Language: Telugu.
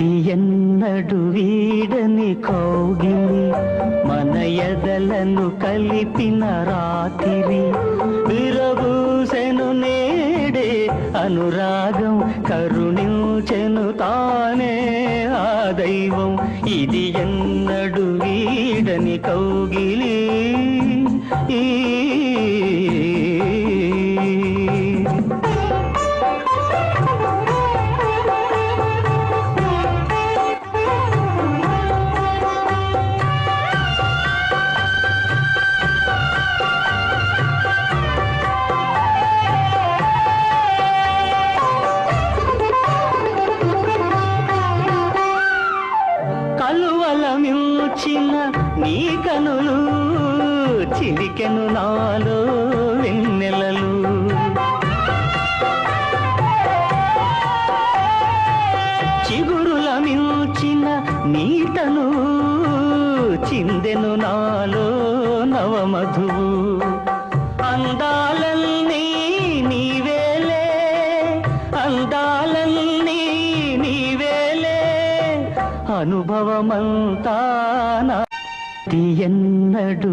ఎన్నడు వీడని కౌగిలి మన ఎదలను కలిపిన రాత్రి. విరబూసెను నేడే అనురాగం కరుణించెను తానే ఆ దైవం. ఇది ఎన్నడు వీడని కౌగిలి ఈ కలువల నీ కనులు చిలికెను నాలో వెన్నెలలు. చిగురుల నీ తను చిందెను నాలో నవమధువు. అందాలన్నీ నీవేలే అందాలన్నీ అనుభవమంతా ఎన్నడు